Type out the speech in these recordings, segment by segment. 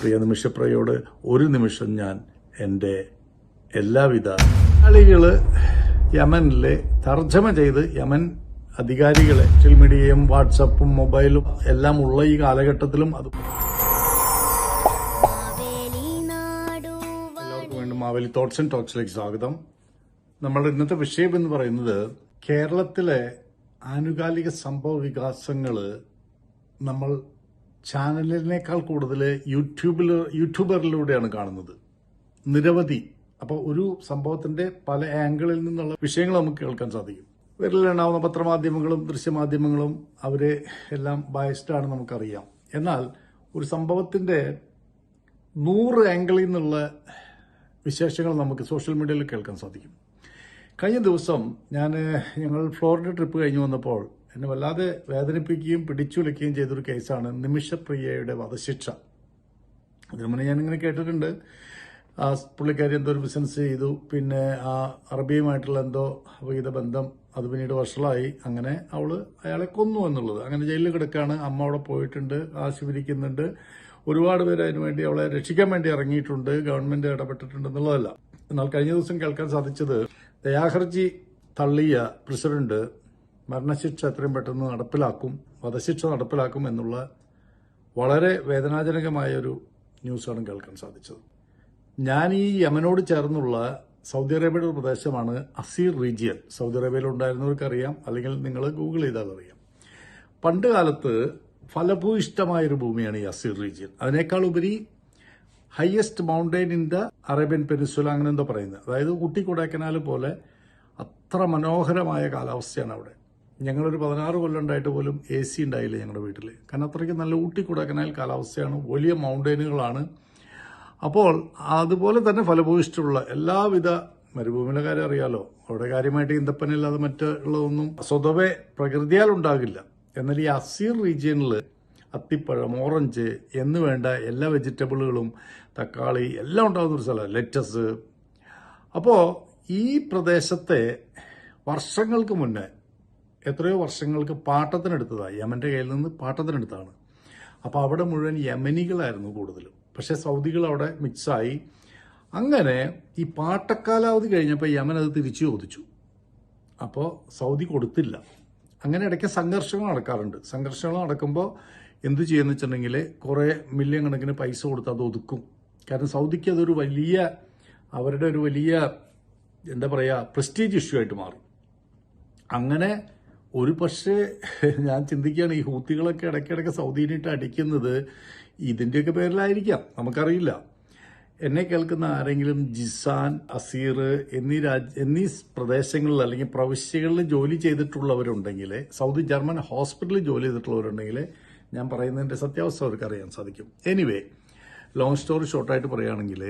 പ്രിയ നിമിഷപ്രയോട് ഒരു നിമിഷം ഞാൻ എന്റെ എല്ലാവിധ കളികൾ യമനിലെ തർജമ ചെയ്ത് യമൻ അധികാരികളെ സോഷ്യൽ മീഡിയയും വാട്സപ്പും മൊബൈലും എല്ലാം ഉള്ള ഈ കാലഘട്ടത്തിലും അത് എല്ലാവർക്കും വീണ്ടും മാവേലി തോട്ട്സ് ആൻഡ് ടോക്സിലേക്ക് സ്വാഗതം. നമ്മളുടെ ഇന്നത്തെ വിഷയം എന്ന് പറയുന്നത് കേരളത്തിലെ ആനുകാലിക സംഭവ വികാസങ്ങൾ നമ്മൾ ചാനലിനേക്കാൾ കൂടുതൽ യൂട്യൂബിൽ യൂട്യൂബറിലൂടെയാണ് കാണുന്നത്. നിരവധി. അപ്പോൾ ഒരു സംഭവത്തിന്റെ പല ആംഗിളിൽ നിന്നുള്ള വിഷയങ്ങൾ നമുക്ക് കേൾക്കാൻ സാധിക്കും. വിരലിലുണ്ടാവുന്ന പത്രമാധ്യമങ്ങളും ദൃശ്യമാധ്യമങ്ങളും അവരെ എല്ലാം ബയസ്ഡാണ് നമുക്കറിയാം. എന്നാൽ ഒരു സംഭവത്തിന്റെ നൂറ് ആംഗിളിൽ നിന്നുള്ള വിശേഷങ്ങൾ നമുക്ക് സോഷ്യൽ മീഡിയയിൽ കേൾക്കാൻ സാധിക്കും. കഴിഞ്ഞ ദിവസം ഞാൻ ഞങ്ങൾ ഫ്ലോറിഡ ട്രിപ്പ് കഴിഞ്ഞു വന്നപ്പോൾ എന്നെ വല്ലാതെ വേദനിപ്പിക്കുകയും പിടിച്ചുലയ്ക്കുകയും ചെയ്തൊരു കേസാണ് നിമിഷപ്രിയയുടെ വധശിക്ഷ. അതിനു മുന്നേ ഞാനിങ്ങനെ കേട്ടിട്ടുണ്ട്. ആ പുള്ളിക്കാരി എന്തോ ഒരു ബിസിനസ് ചെയ്തു. പിന്നെ ആ അറബിയുമായിട്ടുള്ള എന്തോ അവിഹിത ബന്ധം. അത് പിന്നീട് വഷളായി. അങ്ങനെ അവൾ അയാളെ കൊന്നു എന്നുള്ളത്. അങ്ങനെ ജയിലിൽ കിടക്കാണ് അമ്മ അവിടെ പോയിട്ടുണ്ട്. ആശുപത്രിക്കുന്നുണ്ട്. ഒരുപാട് പേര് അതിനുവേണ്ടി അവളെ രക്ഷിക്കാൻ വേണ്ടി ഇറങ്ങിയിട്ടുണ്ട്. ഗവൺമെന്റ് ഇടപെട്ടിട്ടുണ്ട് എന്നുള്ളതല്ല എന്നാൽ കഴിഞ്ഞ ദിവസം കേൾക്കാൻ സാധിച്ചത് ദയാഹർജി തള്ളിയ പ്രസിഡന്റ് മരണശിക്ഷ എത്രയും പെട്ടെന്ന് നടപ്പിലാക്കും വധശിക്ഷ നടപ്പിലാക്കും എന്നുള്ള വളരെ വേദനാജനകമായ ഒരു ന്യൂസാണ് കേൾക്കാൻ സാധിച്ചത്. ഞാൻ ഈ യമനോട് ചേർന്നുള്ള സൗദി അറേബ്യയുടെ ഒരു പ്രദേശമാണ് അസീർ റീജിയൻ. സൗദി അറേബ്യയിൽ ഉണ്ടായിരുന്നവർക്കറിയാം അല്ലെങ്കിൽ നിങ്ങൾ ഗൂഗിൾ ചെയ്താൽ അറിയാം. പണ്ട് കാലത്ത് ഫലഭൂയിഷ്ടമായൊരു ഭൂമിയാണ് ഈ അസീർ റീജിയൻ. അതിനേക്കാൾ ഉപരി highest mountain in the Arabian peninsula അങ്ങനെ എന്തോ പറയുന്നത്. അതായത് ഊട്ടി കൊടൈക്കനാൽ പോലെ അത്ര മനോഹരമായ കാലാവസ്ഥയാണ് അവിടെ. ഞങ്ങളൊരു പതിനാറ് കൊല്ലം ഉണ്ടായിട്ട് പോലും എ സി ഉണ്ടായില്ല ഞങ്ങളുടെ വീട്ടിൽ കാരണം അത്രയ്ക്ക് നല്ല ഊട്ടി കൊടക്കനാൽ കാലാവസ്ഥയാണ്. വലിയ മൗണ്ടൈനുകളാണ്. അപ്പോൾ അതുപോലെ തന്നെ ഫലഭൂയിഷ്ടമുള്ള എല്ലാവിധ മരുഭൂമിയിലെ കാര്യം അറിയാലോ. അവിടെ കാര്യമായിട്ട് ഈന്തപ്പനില്ലാതെ മറ്റുള്ളതൊന്നും സ്വതവേ പ്രകൃതിയാൽ ഉണ്ടാകില്ല. എന്നാൽ ഈ അസീർ റീജിയനിൽ അത്തിപ്പഴം ഓറഞ്ച് എന്ന് വേണ്ട എല്ലാ വെജിറ്റബിളുകളും തക്കാളി എല്ലാം ഉണ്ടാകുന്ന ഒരു സ്ഥലമാണ്. ലെറ്റസ്. അപ്പോൾ ഈ പ്രദേശത്തെ വർഷങ്ങൾക്ക് മുന്നേ എത്രയോ വർഷങ്ങൾക്ക് പാട്ടത്തിനെടുത്തതാണ് യമന്റെ കയ്യിൽ നിന്ന് പാട്ടത്തിനെടുത്താണ്. അപ്പോൾ അവിടെ മുഴുവൻ യമനികളായിരുന്നു കൂടുതലും. പക്ഷേ സൗദികൾ അവിടെ മിക്സായി. അങ്ങനെ ഈ പാട്ടക്കാലാവധി കഴിഞ്ഞപ്പോൾ യമൻ അത് തിരിച്ചു ചോദിച്ചു. അപ്പോൾ സൗദി കൊടുത്തില്ല. അങ്ങനെ ഇടയ്ക്ക് സംഘർഷങ്ങൾ നടക്കാറുണ്ട്. സംഘർഷങ്ങൾ നടക്കുമ്പോൾ എന്ത് ചെയ്യുന്ന വെച്ചിട്ടുണ്ടെങ്കിൽ കുറേ മില്യൺ കണക്കിന് പൈസ കൊടുത്ത് അത് ഒതുക്കും. കാരണം സൗദിക്ക് അതൊരു വലിയ അവരുടെ ഒരു വലിയ എന്താ പറയുക പ്രസ്റ്റീജ് ഇഷ്യൂ ആയിട്ട് മാറും. അങ്ങനെ ഒരു പക്ഷേ ഞാൻ ചിന്തിക്കുകയാണ് ഈ ഹൂത്തികളൊക്കെ ഇടയ്ക്കിടയ്ക്ക് സൗദിയിലിട്ട് അടിക്കുന്നത് ഇതിന്റെയൊക്കെ പേരിലായിരിക്കാം. നമുക്കറിയില്ല. എന്നെ കേൾക്കുന്ന ആരെങ്കിലും ജിസാൻ അസീർ എന്നീ രാജ് എന്നീ പ്രദേശങ്ങളിൽ അല്ലെങ്കിൽ പ്രവിശ്യകളിൽ ജോലി ചെയ്തിട്ടുള്ളവരുണ്ടെങ്കിൽ സൗദി ജർമ്മൻ ഹോസ്പിറ്റലിൽ ജോലി ചെയ്തിട്ടുള്ളവരുണ്ടെങ്കിൽ ഞാൻ പറയുന്നതിന്റെ സത്യാവസ്ഥ അവർക്ക് അറിയാൻ സാധിക്കും എനിവേ ലോങ് സ്റ്റോറി ഷോർട്ടായിട്ട് പറയുകയാണെങ്കിൽ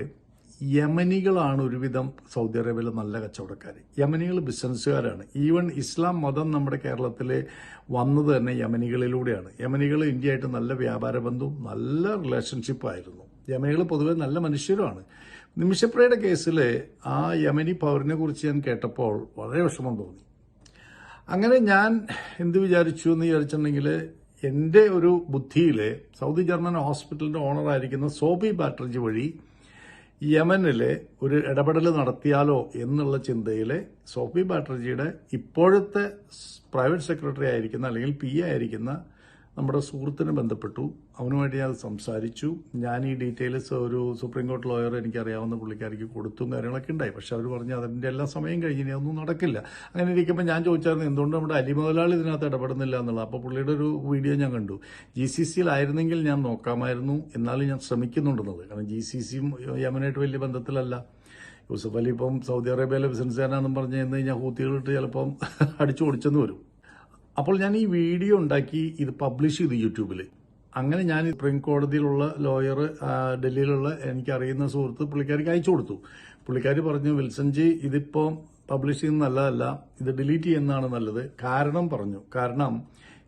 യമനികളാണ് ഒരുവിധം സൗദി അറേബ്യയിലെ നല്ല കച്ചവടക്കാർ യമനികൾ ബിസിനസ്സുകാരാണ്. ഈവൻ ഇസ്ലാം മതം നമ്മുടെ കേരളത്തിൽ വന്നത് തന്നെ യമനികളിലൂടെയാണ്. യമനികൾ ഇന്ത്യയായിട്ട് നല്ല വ്യാപാര ബന്ധവും നല്ല റിലേഷൻഷിപ്പായിരുന്നു യമനികൾ പൊതുവെ നല്ല മനുഷ്യരുമാണ്. നിമിഷപ്രയുടെ കേസിൽ ആ യമനി പൗരനെ കുറിച്ച് ഞാൻ കേട്ടപ്പോൾ വളരെ വിഷമം തോന്നി. അങ്ങനെ ഞാൻ എന്ത് വിചാരിച്ചു എന്ന് വിചാരിച്ചിട്ടുണ്ടെങ്കിൽ എന്റെ ഒരു ബുദ്ധിയിൽ സൗദി ജർമ്മൻ ഹോസ്പിറ്റലിന്റെ ഓണറായിരിക്കുന്ന സോബി ബാറ്റർജി വഴി യമനിലെ ഒരു ഇടപെടൽ നടത്തിയാലോ എന്നുള്ള ചിന്തയിൽ സോഫി ബാറ്റർജിയുടെ ഇപ്പോഴത്തെ പ്രൈവറ്റ് സെക്രട്ടറി ആയിരിക്കുന്ന അല്ലെങ്കിൽ പി ആയിരിക്കുന്ന നമ്മുടെ സുഹൃത്തിനെ ബന്ധപ്പെട്ടു. അവനുമായിട്ട് ഞാൻ സംസാരിച്ചു. ഞാൻ ഈ ഡീറ്റെയിൽസ് ഒരു സുപ്രീം കോർട്ട് ലോയർ എനിക്കറിയാവുന്ന പുള്ളിക്കാരിക്ക് കൊടുത്തും കാര്യങ്ങളൊക്കെ ഉണ്ടായി. പക്ഷെ അവർ പറഞ്ഞു അതിന്റെ എല്ലാ സമയം കഴിഞ്ഞ് അതൊന്നും നടക്കില്ല. അങ്ങനെ ഇരിക്കുമ്പോൾ ഞാൻ ചോദിച്ചായിരുന്നു എന്തുകൊണ്ട് നമ്മുടെ അലി മുതലാളി ഇതിനകത്ത് ഇടപെടുന്നില്ല എന്നുള്ളത്? അപ്പോൾ പുള്ളിയുടെ ഒരു വീഡിയോ ഞാൻ കണ്ടു. ജി സി സിയിലായിരുന്നെങ്കിൽ ഞാൻ നോക്കാമായിരുന്നു. എന്നാലും ഞാൻ ശ്രമിക്കുന്നുണ്ടെന്നത്. കാരണം ജി സി സിയും യമനായിട്ട് വലിയ ബന്ധത്തിലല്ല. യൂസഫ് അലി ഇപ്പം സൗദി അറേബ്യയിലെ ബിസിനസ്സുകാരനാണെന്ന് പറഞ്ഞു കഴിഞ്ഞ് കഴിഞ്ഞാൽ ഹൂത്തികളിട്ട് ചിലപ്പം അടിച്ചു ഓടിച്ചെന്ന് വരും. അപ്പോൾ ഞാൻ ഈ വീഡിയോ ഉണ്ടാക്കി ഇത് പബ്ലിഷ് ചെയ്തു യൂട്യൂബിൽ അങ്ങനെ ഞാൻ സുപ്രീം കോടതിയിലുള്ള ലോയർ ഡൽഹിയിലുള്ള എനിക്കറിയുന്ന സുഹൃത്ത് പുള്ളിക്കാരിക്ക് അയച്ചു കൊടുത്തു. പുള്ളിക്കാരി പറഞ്ഞു വിൽസൺജി ഇതിപ്പോൾ പബ്ലിഷ് ചെയ്യുന്ന നല്ലതല്ല ഇത് ഡിലീറ്റ് ചെയ്യുന്നതാണ് നല്ലത്. കാരണം പറഞ്ഞു കാരണം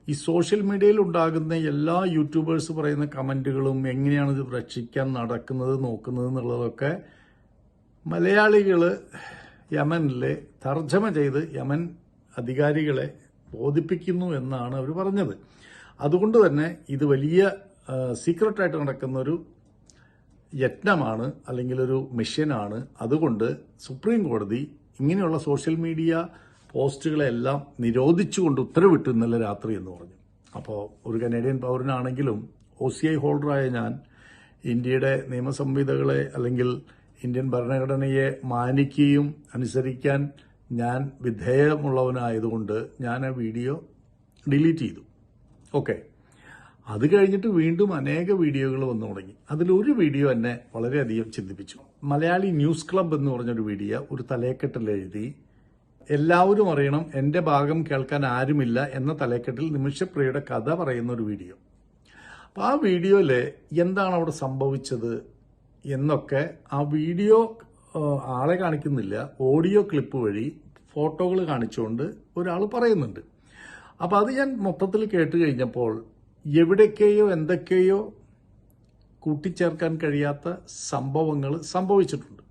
ഈ സോഷ്യൽ മീഡിയയിൽ ഉണ്ടാകുന്ന എല്ലാ യൂട്യൂബേഴ്സ് പറയുന്ന കമന്റുകളും എങ്ങനെയാണ് ഇത് രക്ഷിക്കാൻ നടക്കുന്നത് നോക്കുന്നത് എന്നുള്ളതൊക്കെ മലയാളികൾ യമനിലെ തർജമ ചെയ്ത് യമൻ അധികാരികളെ ബോധിപ്പിക്കുന്നു എന്നാണ് അവർ പറഞ്ഞത്. അതുകൊണ്ട് തന്നെ ഇത് വലിയ സീക്രട്ടായിട്ട് നടക്കുന്ന ഒരു യത്നമാണ് അല്ലെങ്കിൽ ഒരു മിഷനാണ്. അതുകൊണ്ട് സുപ്രീം കോടതി ഇങ്ങനെയുള്ള സോഷ്യൽ മീഡിയ പോസ്റ്റുകളെല്ലാം നിരോധിച്ചുകൊണ്ട് ഉത്തരവിട്ടു ഇന്നലെ രാത്രി എന്ന് പറഞ്ഞു. അപ്പോൾ ഒരു കനേഡിയൻ പൗരനാണെങ്കിലും ഒ സി ഐ ഹോൾഡറായ ഞാൻ ഇന്ത്യയുടെ നിയമസംഹിതകളെ അല്ലെങ്കിൽ ഇന്ത്യൻ ഭരണഘടനയെ മാനിക്കുകയും അനുസരിക്കാൻ ഞാൻ വിധേയമുള്ളവനായതുകൊണ്ട് ഞാൻ ആ വീഡിയോ ഡിലീറ്റ് ചെയ്തു. ഓക്കെ. അത് കഴിഞ്ഞിട്ട് വീണ്ടും അനേക വീഡിയോകൾ വന്നു തുടങ്ങി. അതിലൊരു വീഡിയോ എന്നെ വളരെയധികം ചിന്തിപ്പിച്ചു. മലയാളി ന്യൂസ് ക്ലബ് എന്ന് പറഞ്ഞൊരു വീഡിയോ ഒരു തലക്കെട്ടിൽ എഴുതി എല്ലാവരും അറിയണം എന്റെ ഭാഗം കേൾക്കാൻ ആരുമില്ല എന്ന തലക്കെട്ടിൽ നിമിഷപ്രിയയുടെ കഥ പറയുന്ന ഒരു വീഡിയോ. അപ്പോൾ ആ വീഡിയോയിൽ എന്താണ് അവിടെ സംഭവിച്ചത് എന്നൊക്കെ ആ വീഡിയോ ആളെ കാണിക്കുന്നില്ല. ഓഡിയോ ക്ലിപ്പ് വഴി ഫോട്ടോകൾ കാണിച്ചുകൊണ്ട് ഒരാൾ പറയുന്നുണ്ട്. അപ്പോൾ അത് ഞാൻ മൊത്തത്തിൽ കേട്ട് കഴിഞ്ഞപ്പോൾ എവിടേക്കെയോ എന്തൊക്കെയോ കൂട്ടിച്ചേർക്കാൻ കഴിയാത്ത സംഭവങ്ങൾ സംഭവിച്ചിട്ടുണ്ട്.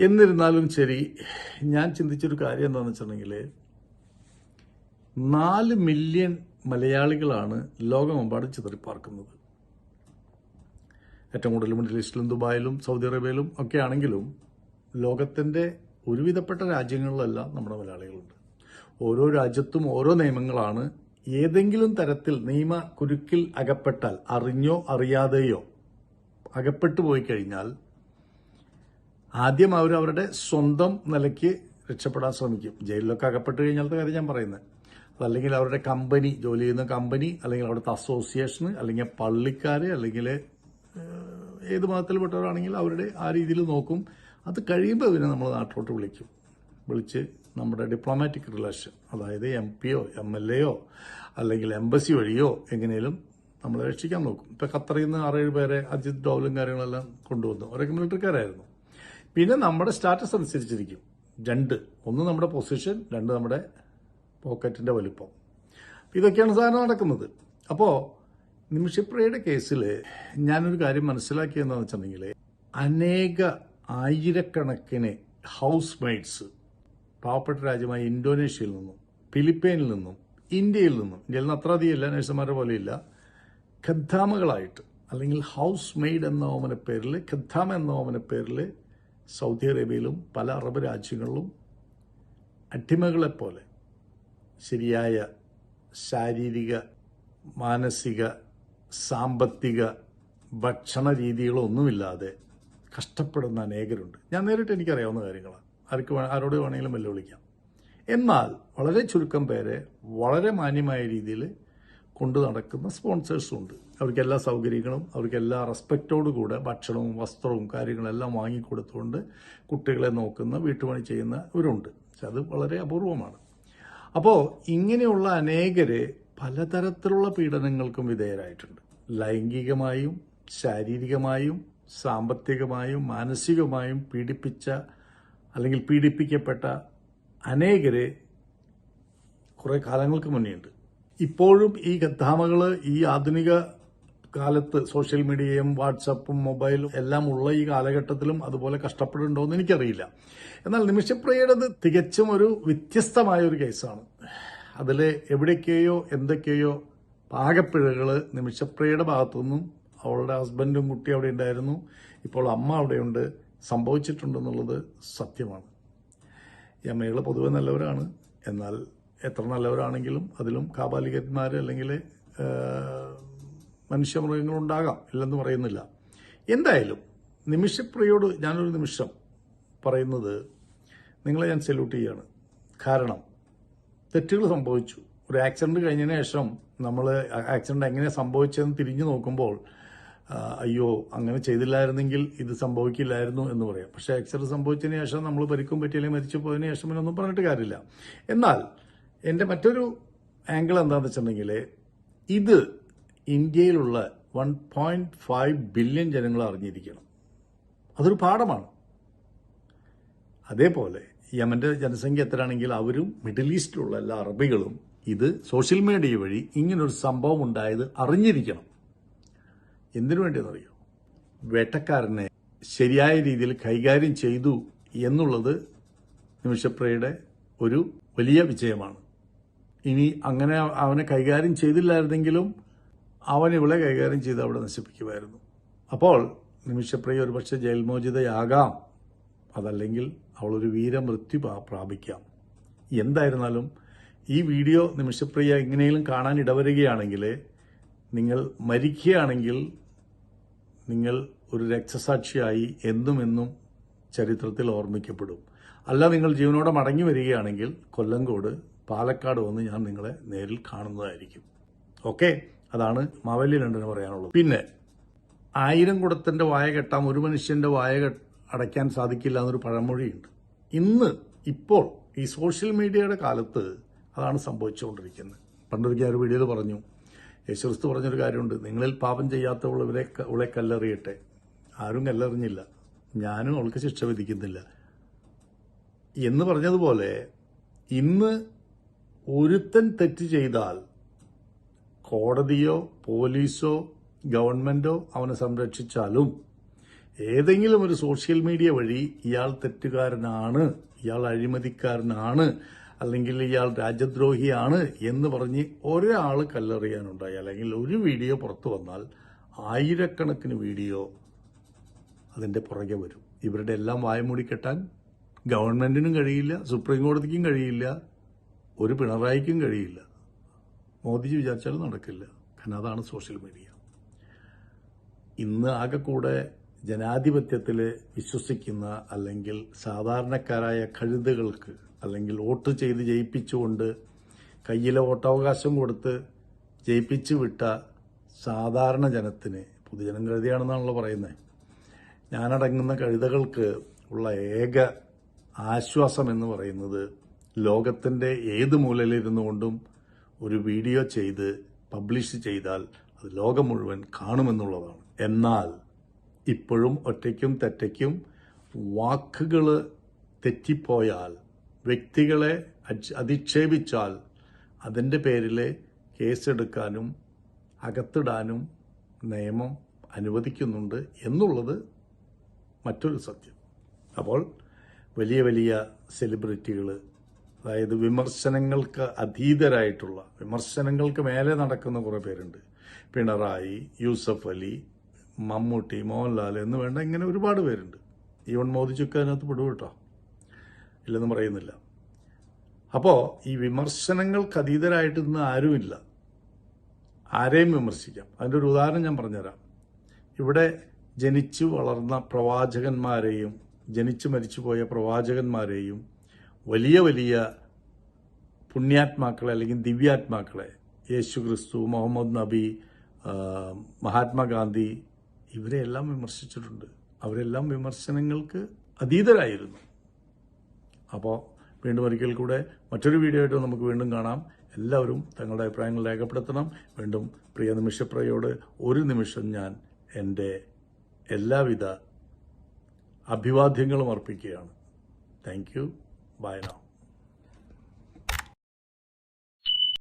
എന്നിരുന്നാലും ശരി ഞാൻ ചിന്തിച്ചൊരു കാര്യം എന്താണെന്ന് വെച്ചിട്ടുണ്ടെങ്കിൽ നാല് മില്യൺ മലയാളികളാണ് ലോകമെമ്പാടും ചിതറിപ്പാർക്കുന്നത്. ഏറ്റവും കൂടുതൽ മിഡിൽ ഈസ്റ്റിലും ദുബായിലും സൗദി അറേബ്യയിലും ഒക്കെ ആണെങ്കിലും ലോകത്തിന്റെ ഒരുവിധപ്പെട്ട രാജ്യങ്ങളിലെല്ലാം നമ്മുടെ മലയാളികളുണ്ട്. ഓരോ രാജ്യത്തും ഓരോ നിയമങ്ങളാണ്. ഏതെങ്കിലും തരത്തിൽ നിയമ കുരുക്കിൽ അകപ്പെട്ടാൽ അറിഞ്ഞോ അറിയാതെയോ അകപ്പെട്ടു പോയി കഴിഞ്ഞാൽ ആദ്യം അവർ അവരുടെ സ്വന്തം നിലയ്ക്ക് രക്ഷപ്പെടാൻ ശ്രമിക്കും. ജയിലിലൊക്കെ അകപ്പെട്ട് കഴിഞ്ഞാലത്തെ കാര്യം ഞാൻ പറയുന്നത് അല്ലെങ്കിൽ അവരുടെ കമ്പനി ജോലി ചെയ്യുന്ന കമ്പനി അല്ലെങ്കിൽ അവിടുത്തെ അസോസിയേഷന് അല്ലെങ്കിൽ പള്ളിക്കാർ അല്ലെങ്കിൽ ഏത് മതത്തിൽപ്പെട്ടവരാണെങ്കിൽ അവരുടെ ആ രീതിയിൽ നോക്കും. അത് കഴിയുമ്പോൾ ഇവരെ നമ്മൾ നാട്ടിലോട്ട് വിളിക്കും. വിളിച്ച് നമ്മുടെ ഡിപ്ലോമാറ്റിക് റിലേഷൻ അതായത് എം പിയോ എം എൽ എയോ അല്ലെങ്കിൽ എംബസി വഴിയോ എങ്ങനെയും നമ്മളെ രക്ഷിക്കാൻ നോക്കും. ഇപ്പം ഖത്തറിൽ നിന്ന് ആറേഴ് പേരെ അജിത് ഡോവലും കാര്യങ്ങളെല്ലാം കൊണ്ടുവന്നു. അവരൊക്കെ മിലിറ്ററിക്കാരായിരുന്നു പിന്നെ നമ്മുടെ സ്റ്റാറ്റസ് അനുസരിച്ചിരിക്കും. രണ്ട് ഒന്ന് നമ്മുടെ പൊസിഷൻ രണ്ട് നമ്മുടെ പോക്കറ്റിന്റെ വലിപ്പം. ഇതൊക്കെയാണ് സാധനം നടക്കുന്നത്. അപ്പോൾ നിമിഷപ്രിയയുടെ കേസിൽ ഞാനൊരു കാര്യം മനസ്സിലാക്കിയെന്താണെന്ന് വെച്ചിട്ടുണ്ടെങ്കിൽ അനേക ആയിരക്കണക്കിന് ഹൗസ് മെയ്ഡ്സ് പാവപ്പെട്ട രാജ്യമായ ഇന്തോനേഷ്യയിൽ നിന്നും ഫിലിപ്പൈനിൽ നിന്നും ഇന്ത്യയിൽ നിന്നും ഇന്ത്യയിൽ നിന്ന് അത്ര അധികം ഇല്ല നഴ്സുമാരെ പോലെയില്ല ഖദ്ദാമകളായിട്ട് അല്ലെങ്കിൽ ഹൗസ് മെയ്ഡ് എന്ന ഓമന പേരിൽ ഖദ്ദാമ എന്ന ഓമന പേരിൽ സൗദി അറേബ്യയിലും പല അറബ് രാജ്യങ്ങളിലും അടിമകളെപ്പോലെ ശരിയായ ശാരീരിക മാനസിക സാമ്പത്തിക ഭക്ഷണ രീതികളൊന്നുമില്ലാതെ കഷ്ടപ്പെടുന്ന അനേകരുണ്ട്. ഞാൻ നേരിട്ട് എനിക്കറിയാവുന്ന കാര്യങ്ങളാണ്. ആർക്ക് ആരോട് വേണമെങ്കിലും വെല്ലുവിളിക്കാം. എന്നാൽ വളരെ ചുരുക്കം പേരെ വളരെ മാന്യമായ രീതിയിൽ കൊണ്ടു നടക്കുന്ന സ്പോൺസേഴ്സും ഉണ്ട്. അവർക്ക് എല്ലാ സൗകര്യങ്ങളും അവർക്ക് എല്ലാ റെസ്പെക്റ്റോടു കൂടെ ഭക്ഷണവും വസ്ത്രവും കാര്യങ്ങളെല്ലാം വാങ്ങിക്കൊടുത്തുകൊണ്ട് കുട്ടികളെ നോക്കുന്ന വീട്ടുപണി ചെയ്യുന്നവരുണ്ട് പക്ഷെ അത് വളരെ അപൂർവമാണ്. അപ്പോൾ ഇങ്ങനെയുള്ള അനേകരെ പലതരത്തിലുള്ള പീഡനങ്ങൾക്കും വിധേയരായിട്ടുണ്ട്. ലൈംഗികമായും ശാരീരികമായും സാമ്പത്തികമായും മാനസികമായും പീഡിപ്പിച്ച അല്ലെങ്കിൽ പീഡിപ്പിക്കപ്പെട്ട അനേകരെ കുറേ കാലങ്ങൾക്ക് മുന്നേയുണ്ട്. ഇപ്പോഴും ഈ ഗദ്ദാമകൾ ഈ ആധുനിക കാലത്ത് സോഷ്യൽ മീഡിയയും വാട്സപ്പും മൊബൈലും എല്ലാം ഉള്ള ഈ കാലഘട്ടത്തിലും അതുപോലെ കഷ്ടപ്പെടുന്നുണ്ടോ എന്ന് എനിക്കറിയില്ല. എന്നാൽ നിമിഷപ്രിയയുടേത് തികച്ചും ഒരു വ്യത്യസ്തമായ ഒരു കേസാണ്. അതിൽ എവിടേക്കെയോ എന്തൊക്കെയോ പാകപ്പിഴകൾ നിമിഷപ്രിയയുടെ ഭാഗത്തുനിന്നും അവളുടെ ഹസ്ബൻഡും കുട്ടി അവിടെ ഉണ്ടായിരുന്നു. ഇപ്പോൾ അമ്മ അവിടെയുണ്ട്. സംഭവിച്ചിട്ടുണ്ടെന്നുള്ളത് സത്യമാണ്. ഈ അമ്മകൾ പൊതുവെ നല്ലവരാണ്. എന്നാൽ എത്ര നല്ലവരാണെങ്കിലും അതിലും കാപാലികന്മാർ അല്ലെങ്കിൽ മനുഷ്യമൃഗങ്ങളുണ്ടാകാം ഇല്ലെന്ന് പറയുന്നില്ല. എന്തായാലും നിമിഷപ്രിയോട് ഞാനൊരു നിമിഷം പറയുന്നത് നിങ്ങളെ ഞാൻ സല്യൂട്ട് ചെയ്യാണ്. കാരണം തെറ്റുകൾ സംഭവിച്ചു. ഒരു ആക്സിഡന്റ് കഴിഞ്ഞതിന് ശേഷം നമ്മൾ ആക്സിഡന്റ് എങ്ങനെ സംഭവിച്ചതെന്ന് തിരിഞ്ഞു നോക്കുമ്പോൾ അയ്യോ അങ്ങനെ ചെയ്തില്ലായിരുന്നെങ്കിൽ ഇത് സംഭവിക്കില്ലായിരുന്നു എന്ന് പറയാം. പക്ഷേ ആക്സിഡന്റ് സംഭവിച്ചതിന് ശേഷം നമ്മൾ പരിക്കും പറ്റിയില്ലെങ്കിൽ മരിച്ചു പോയതിനു ശേഷം പിന്നെ ഒന്നും പറഞ്ഞിട്ട് കാര്യമില്ല. എന്നാൽ എന്റെ മറ്റൊരു ആംഗിൾ എന്താണെന്ന് വെച്ചിട്ടുണ്ടെങ്കിൽ ഇത് ഇന്ത്യയിലുള്ള വൺ പോയിന്റ് ഫൈവ് ബില്യൺ ജനങ്ങൾ അറിഞ്ഞിരിക്കണം. അതൊരു പാഠമാണ്. അതേപോലെ യമന്റെ ജനസംഖ്യ എത്രയാണെങ്കിൽ അവരും മിഡിൽ ഈസ്റ്റിലുള്ള എല്ലാ അറബികളും ഇത് സോഷ്യൽ മീഡിയ വഴി ഇങ്ങനൊരു സംഭവം ഉണ്ടായത് അറിഞ്ഞിരിക്കണം. എന്തിനു വേണ്ടിയെന്നറിയോ? വേട്ടക്കാരനെ ശരിയായ രീതിയിൽ കൈകാര്യം ചെയ്തു എന്നുള്ളത് നിമിഷപ്രിയയുടെ ഒരു വലിയ വിജയമാണ്. ഇനി അങ്ങനെ അവനെ കൈകാര്യം ചെയ്തില്ലായിരുന്നെങ്കിലും അവൻ ഇവളെ കൈകാര്യം ചെയ്ത് അവിടെ നശിപ്പിക്കുമായിരുന്നു. അപ്പോൾ നിമിഷപ്രിയ ഒരുപക്ഷെ ജയിൽമോചിതയാകാം. അതല്ലെങ്കിൽ അവളൊരു വീരമൃത്യു പ്രാപിക്കാം. എന്തായിരുന്നാലും ഈ വീഡിയോ നിമിഷപ്രിയ എങ്ങനെയും കാണാൻ ഇടവരികയാണെങ്കിൽ നിങ്ങൾ മരിക്കുകയാണെങ്കിൽ നിങ്ങൾ ഒരു രക്തസാക്ഷിയായി എന്നും എന്നും ചരിത്രത്തിൽ ഓർമ്മിക്കപ്പെടും. അല്ല നിങ്ങൾ ജീവനോടെ മടങ്ങി വരികയാണെങ്കിൽ കൊല്ലങ്കോട് പാലക്കാട് വന്ന് ഞാൻ നിങ്ങളെ നേരിൽ കാണുന്നതായിരിക്കും. ഓക്കെ? അതാണ് മാവല്ലി രണ്ടിന് പറയാനുള്ളത്. പിന്നെ ആയിരം കുടത്തിന്റെ വായ കെട്ടാം ഒരു മനുഷ്യന്റെ വായ അടയ്ക്കാൻ സാധിക്കില്ല എന്നൊരു പഴമൊഴിയുണ്ട്. ഇന്ന് ഇപ്പോൾ ഈ സോഷ്യൽ മീഡിയയുടെ കാലത്ത് അതാണ് സംഭവിച്ചുകൊണ്ടിരിക്കുന്നത്. പണ്ടൊരിക്കൽ ഒരു വീഡിയോയിൽ പറഞ്ഞു യേശുക്രിസ്തു പറഞ്ഞൊരു കാര്യമുണ്ട്. നിങ്ങളിൽ പാപം ചെയ്യാത്തവളവരെ അവളെ കല്ലെറിയട്ടെ. ആരും കല്ലെറിഞ്ഞില്ല. ഞാനും അവൾക്ക് ശിക്ഷ വിധിക്കുന്നില്ല. എന്ന് പറഞ്ഞതുപോലെ ഇന്ന് ഒരുത്തൻ തെറ്റ് ചെയ്താൽ കോടതിയോ പോലീസോ ഗവൺമെന്റോ അവനെ സംരക്ഷിച്ചാലും ഏതെങ്കിലും ഒരു സോഷ്യൽ മീഡിയ വഴി ഇയാൾ തെറ്റുകാരനാണ് ഇയാൾ അഴിമതിക്കാരനാണ് അല്ലെങ്കിൽ ഇയാൾ രാജ്യദ്രോഹിയാണ് എന്ന് പറഞ്ഞ് ഒരാൾ കല്ലെറിയാനുണ്ടായി. അല്ലെങ്കിൽ ഒരു വീഡിയോ പുറത്തു വന്നാൽ ആയിരക്കണക്കിന് വീഡിയോ അതിന്റെ പുറകെ വരും. ഇവരുടെ എല്ലാം വായമൂടി കെട്ടാൻ ഗവൺമെന്റിനും കഴിയില്ല സുപ്രീം കോടതിക്കും കഴിയില്ല ഒരു പിണറായിക്കും കഴിയില്ല. മോദിജി വിചാരിച്ചാലും നടക്കില്ല. കാരണം അതാണ് സോഷ്യൽ മീഡിയ. ഇന്ന് ആകെ കൂടെ ജനാധിപത്യത്തിൽ വിശ്വസിക്കുന്ന അല്ലെങ്കിൽ സാധാരണക്കാരായ കഴുതകൾക്ക് അല്ലെങ്കിൽ വോട്ട് ചെയ്ത് ജയിപ്പിച്ചുകൊണ്ട് കയ്യിലെ വോട്ടവകാശം കൊടുത്ത് ജയിപ്പിച്ചു വിട്ട സാധാരണ ജനത്തിന് പൊതുജനം കഴുതിയാണെന്നാണല്ലോ പറയുന്നത് ഞാനടങ്ങുന്ന കഴുതകൾക്ക് ഉള്ള ഏക ആശ്വാസം എന്ന് പറയുന്നത് ലോകത്തിന്റെ ഏത് മൂലയിലിരുന്നു കൊണ്ടും ഒരു വീഡിയോ ചെയ്ത് പബ്ലിഷ് ചെയ്താൽ അത് ലോകം മുഴുവൻ കാണുമെന്നുള്ളതാണ്. എന്നാൽ ഇപ്പോഴും ഒറ്റയ്ക്കും തെറ്റയ്ക്കും വാക്കുകൾ തെറ്റിപ്പോയാൽ വ്യക്തികളെ അധിക്ഷേപിച്ചാൽ അതിന്റെ പേരിൽ കേസെടുക്കാനും അകത്തിടാനും നിയമം അനുവദിക്കുന്നുണ്ട് എന്നുള്ളത് മറ്റൊരു സത്യം. അപ്പോൾ വലിയ വലിയ സെലിബ്രിറ്റികൾ അതായത് വിമർശനങ്ങൾക്ക് അതീതരായിട്ടുള്ള വിമർശനങ്ങൾക്ക് മേലെ നടക്കുന്ന കുറേ പേരുണ്ട്. പിണറായി യൂസഫ് അലി മമ്മൂട്ടി മോഹൻലാൽ എന്ന് വേണ്ട ഇങ്ങനെ ഒരുപാട് പേരുണ്ട്. ഈവൻ മോദിച്ചൊക്കെ അതിനകത്ത് പെടും ഇല്ലെന്ന് പറയുന്നില്ല. അപ്പോൾ ഈ വിമർശനങ്ങൾക്ക് അതീതരായിട്ട് ഇന്ന് ആരുമില്ല. ആരെയും വിമർശിക്കാം. അതിന്റെ ഒരു ഉദാഹരണം ഞാൻ പറഞ്ഞുതരാം. ഇവിടെ ജനിച്ചു വളർന്ന പ്രവാചകന്മാരെയും ജനിച്ചു മരിച്ചുപോയ പ്രവാചകന്മാരെയും വലിയ വലിയ പുണ്യാത്മാക്കളെ അല്ലെങ്കിൽ ദിവ്യാത്മാക്കളെ യേശു ക്രിസ്തു മുഹമ്മദ് നബി മഹാത്മാഗാന്ധി ഇവരെല്ലാം വിമർശിച്ചിട്ടുണ്ട്. അവരെല്ലാം വിമർശനങ്ങൾക്ക് അതീതരായിരുന്നു. അപ്പോൾ വീണ്ടും ഒരിക്കൽ കൂടെ മറ്റൊരു വീഡിയോ ആയിട്ട് നമുക്ക് വീണ്ടും കാണാം. എല്ലാവരും തങ്ങളുടെ അഭിപ്രായങ്ങൾ രേഖപ്പെടുത്തണം. വീണ്ടും പ്രിയ നിമിഷപ്രയോട് ഒരു നിമിഷം ഞാൻ എന്റെ എല്ലാവിധ അഭിവാദ്യങ്ങളും അർപ്പിക്കുകയാണ്. Thank you buy now